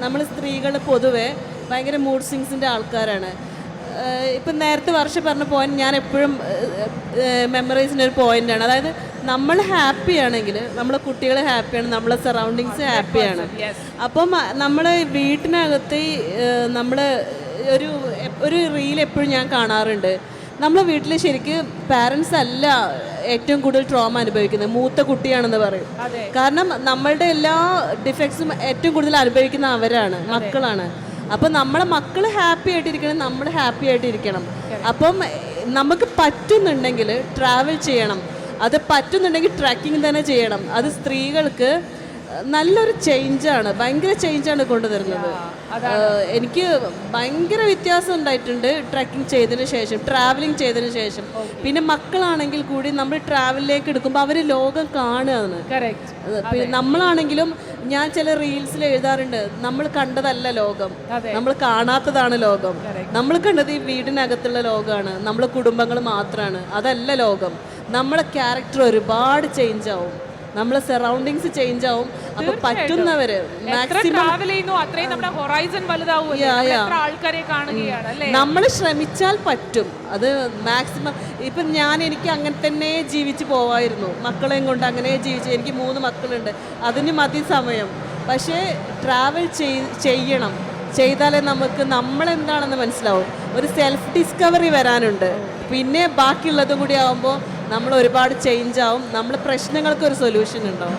നമ്മൾ സ്ത്രീകൾ പൊതുവെ ഭയങ്കര മൂഡ് സ്വിങ്സിന്റെ ആൾക്കാരാണ്. ഇപ്പം നേരത്തെ വർഷം പറഞ്ഞ പോയിന്റ് ഞാൻ എപ്പോഴും മെമ്മറൈസിന്റെ ഒരു പോയിന്റാണ് അതായത് നമ്മൾ ഹാപ്പിയാണെങ്കിൽ നമ്മളെ കുട്ടികൾ ഹാപ്പിയാണ് നമ്മളെ സറൗണ്ടിങ്സ് ഹാപ്പിയാണ് അപ്പം നമ്മൾ വീട്ടിനകത്ത് നമ്മൾ ഒരു ഒരു റീൽ എപ്പോഴും ഞാൻ കാണാറുണ്ട്. നമ്മളെ വീട്ടിൽ ശരിക്കും പാരൻസ് അല്ല ഏറ്റവും കൂടുതൽ ട്രോമ അനുഭവിക്കുന്നത്. മൂത്ത കുട്ടിയാണെന്ന് പറയും. കാരണം നമ്മളുടെ എല്ലാ ഡിഫക്ട്സും ഏറ്റവും കൂടുതൽ അനുഭവിക്കുന്ന അവരാണ് മക്കളാണ്. അപ്പം നമ്മളെ മക്കൾ ഹാപ്പി ആയിട്ടിരിക്കണം നമ്മൾ ഹാപ്പി ആയിട്ടിരിക്കണം. അപ്പം നമുക്ക് പറ്റുന്നുണ്ടെങ്കിൽ ട്രാവൽ ചെയ്യണം. അത് പറ്റുന്നുണ്ടെങ്കിൽ ട്രക്കിംഗ് തന്നെ ചെയ്യണം. അത് സ്ത്രീകൾക്ക് നല്ലൊരു ചേഞ്ചാണ് ഭയങ്കര ചേഞ്ചാണ് കൊണ്ടുവരുന്നത്. എനിക്ക് ഭയങ്കര വ്യത്യാസം ഉണ്ടായിട്ടുണ്ട് ട്രക്കിംഗ് ചെയ്തതിന് ശേഷം ട്രാവലിംഗ് ചെയ്തതിന് ശേഷം. പിന്നെ മക്കളാണെങ്കിൽ കൂടി നമ്മൾ ട്രാവലിലേക്ക് എടുക്കുമ്പോൾ അവർ ലോകം കാണുകയാണ്. പിന്നെ നമ്മളാണെങ്കിലും ഞാൻ ചില റീൽസിൽ എഴുതാറുണ്ട് നമ്മൾ കണ്ടതല്ല ലോകം. നമ്മൾ കാണാത്തതാണ് ലോകം. നമ്മൾ കണ്ടത് ഈ വീടിനകത്തുള്ള ലോകമാണ് നമ്മളെ കുടുംബങ്ങൾ മാത്രമാണ് അതല്ല ലോകം. നമ്മളെ ക്യാരക്ടർ ഒരുപാട് ചേഞ്ച് ആവും. നമ്മളെ സറൗണ്ടിങ്സ് ചേഞ്ച് ആവും. അപ്പൊ പറ്റുന്നവര് നമ്മൾ ശ്രമിച്ചാൽ പറ്റും. അത് മാക്സിമം ഇപ്പം ഞാൻ എനിക്ക് അങ്ങനെ തന്നെ ജീവിച്ച് പോവായിരുന്നു. മക്കളെയും കൊണ്ട് അങ്ങനെ ജീവിച്ച് എനിക്ക് മൂന്ന് മക്കളുണ്ട്. അതിന് മതി സമയം. പക്ഷേ ട്രാവൽ ചെയ്യണം. ചെയ്താലേ നമുക്ക് നമ്മളെന്താണെന്ന് മനസ്സിലാവും. ഒരു സെൽഫ് ഡിസ്കവറി വരാനുണ്ട് പിന്നെ ബാക്കിയുള്ളതും കൂടി ആകുമ്പോൾ നമ്മൾ ഒരുപാട് ചേഞ്ച് ആവും. നമ്മൾ പ്രശ്നങ്ങൾക്ക് ഒരു സൊല്യൂഷൻ ഉണ്ടാവും.